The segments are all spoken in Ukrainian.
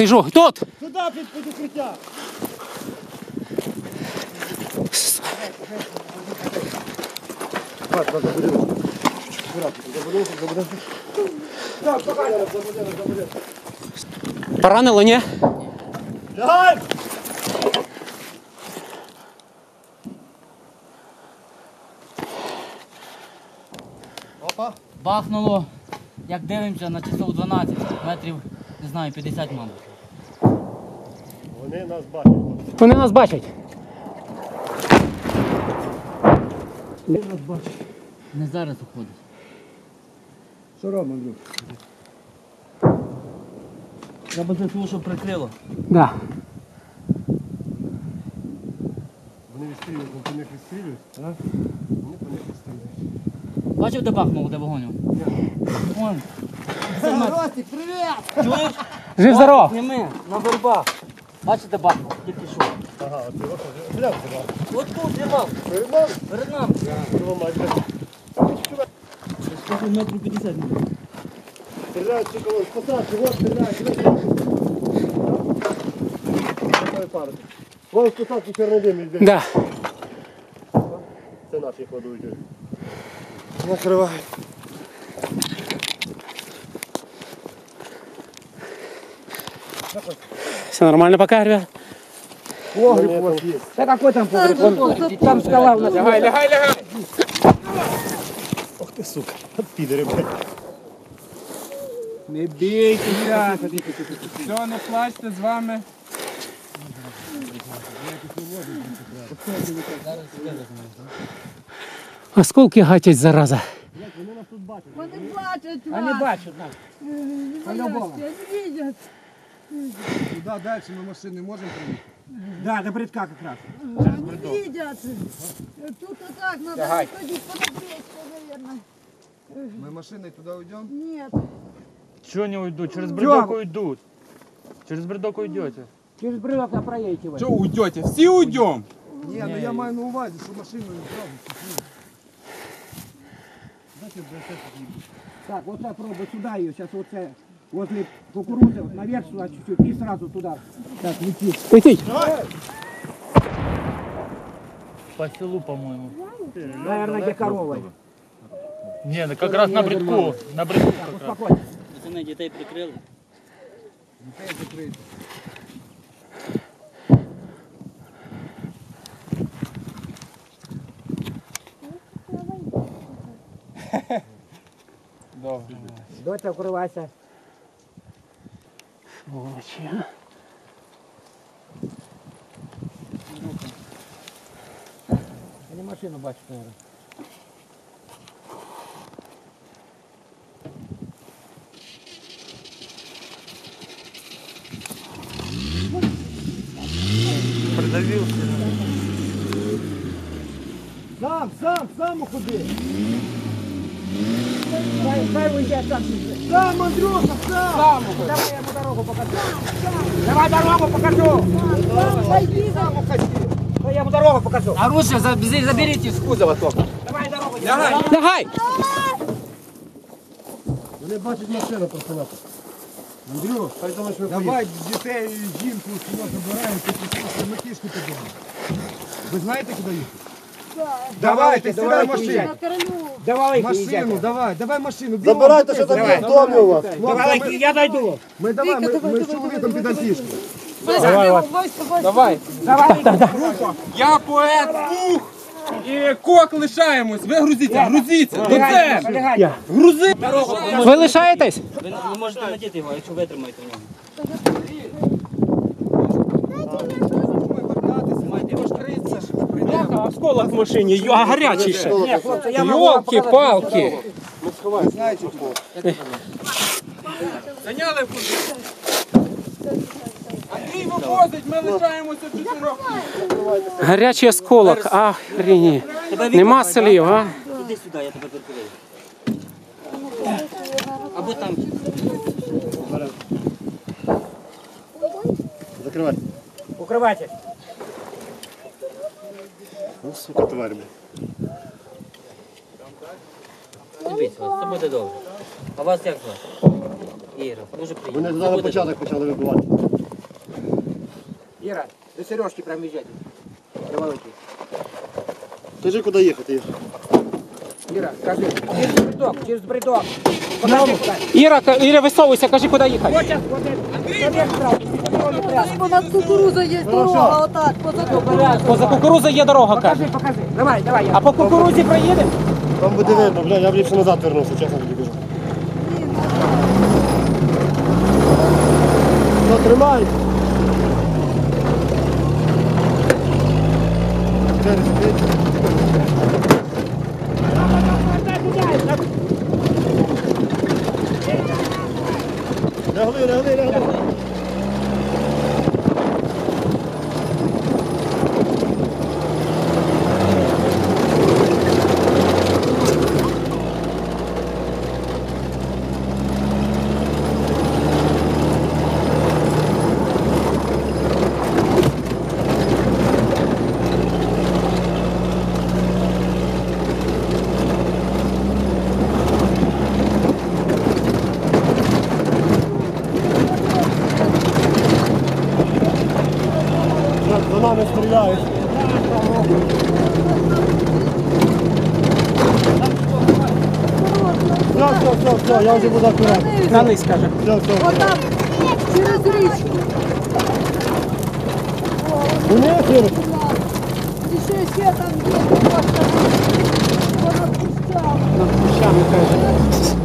Лежу. Тут! Туди під, під укриття. Так, так, забудемо. Забудемо, забудемо. Так, пока, забудемо, забудемо. Поранило, ні? Лягай! Опа. Бахнуло, як дивимося, на часов 12, метрів, не знаю, 50 мабуть. Вони нас бачать. Вони нас бачать. Вони нас бачать. Не зараз уходить. Що робимо, Андрюх? Треба для того, щоб прикрило. Да. Вони відстрілюють, вони по них відстрілюють. а? Вони по них відстрілюють. Бачив, де бахнуло, де вогонь? Вон. Ростик, привіт! Чуєш? Жив здоров! Зніми, на вербах. Бачите, бахнув, тільки що. Ага, оце ось. От тут зірвав, нами? перед нами. Скільки метрів 50 мабуть. Стріляють, сука, вон, з посадки, вот стріляють. Вон посадки чорний йде. Да. Це наші кладуть. Накривають. Все нормально пока, ребят? Погріб у вас є. Да какой там погреб? Вон, Там скала у нас. Лягай, лягай, лягай! Ох ти, сука. Підери, блядь. Не бійтеся. Все, не плачте з вами. Осколки гатять, зараза. Вони плачуть Они вас. бачат нас. По-любому. Вони видять. Куди далі ми машини можемо приїхати? Да, до бредка как раз. Вони видять. Тут отак надо ходить по безпечку, наверное. Ми машиною туди йдемо? Нет. Чего не уйдут? Через Идем. бредок уйдут. Через бредок уйдете. Через бревок на проедете вы. Що уйдете? Всі уйдемо? Ні, ну я маю на увазі, що машиною зразу. Так, вот так пробуй сюда ее. Сейчас вот э, возле кукурузы, вот наверх сюда чуть-чуть и сразу туда. Так, лети. Летіть! По селу, по-моему. Наверное, где коровой. Не, ну как раз на бредку. На бредку как раз. Успокойся. Пацани, дітей прикрили. Добре. Доця, укрывайся. Сволочі, а. Они машину бачат, наверное. Сам, сам, сам уходи. Дай, дай уйдет сам. Сам, Андрюха, сам. Давай я ему дорогу покажу. Давай дорогу покажу. Пойди, Да я ему дорогу покажу. Оружие заберите из кузова только. Давай дорогу. Лягай! Вони бачать машину просто нас. Андрюх, хай думаєш, ми Давай дітей і жінку сюди забираємо, тут ми кішку підемо. Ви знаєте, куди їхати? Давайте, давайте, машину. Давай, Машину, давай, давай машину. Забирайте, що там є в домі у вас. Давай, я дойду. Ми давай, ми, ми з чоловіком підемо пішки. Давай. Давай, Я поет, ух! І кок лишаємось. Ви грузіться, грузіться. До це! Грузи! Ви лишаєтесь? Ви, ви можете надіти його, якщо витримаєте в нього. Осколок в машині, а гарячий ще. Показать. Йолки-палки! Заняли куди? Андрій вивозить, ми лишаємося чотирьох. Гарячий осколок, охрені. Нема слів, а? Іди сюди, я тебе прикрию. Або там. Закривай. Укрывайте. Ну, сука, тварь, блядь. Не бійся вас, це буде добре. А вас як звати? Іра, дуже приємно. Вони зараз початок почали вибивати. Іра, до Сережки прям їжджайте. Володі. Скажи, куди їхати, Ігор. Іра, кажи, через бриток, через бриток. Покажи куди. Іра, ка- Іра, висовуйся, кажи, куди їхати. Вот сейчас, вот это. Наверх сразу. Контрольный прямо. Понад кукурузою є дорога, отак, позаду. Поза кукурузою є дорога, каже. Покажи, покажи. Давай, давай. я. А по кукурузі проїдемо? Там буде видно, бля, я б ліпше назад вернувся, чесно тобі кажу. Ну, тримай. Через Hızlı yürü, hızlı yürü, hızlı. Нами стріляють. Все, все, все, все, я вже буду акуратно. На низ, каже. Все, все. Через річку. Вниз, Ігор. І ще, ще там є, просто понад кущами. Над кущами, каже.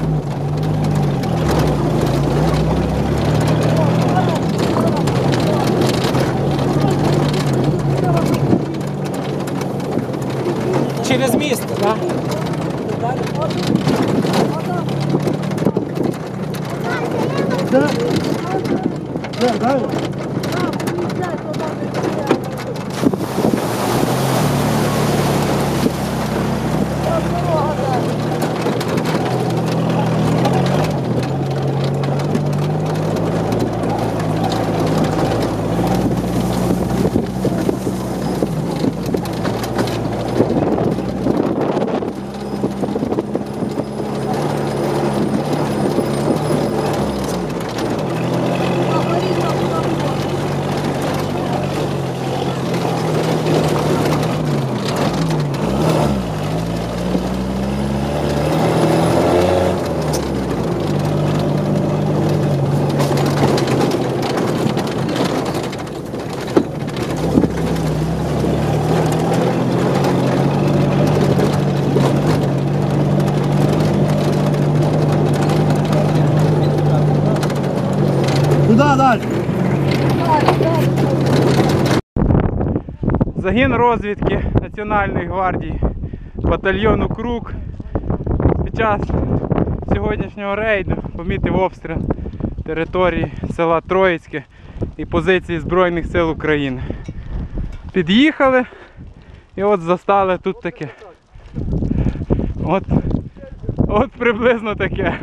Все. Все, дай. Там, приїжджай, туди, приїжджай. Там дорога далі. А, горіть там, там, там. Куди далі? Загін розвідки Національної гвардії батальйону Круг під час сьогоднішнього рейду помітив обстріл території села Троїцьке і позиції Збройних сил України. Під'їхали і от застали тут таке. От, от приблизно таке.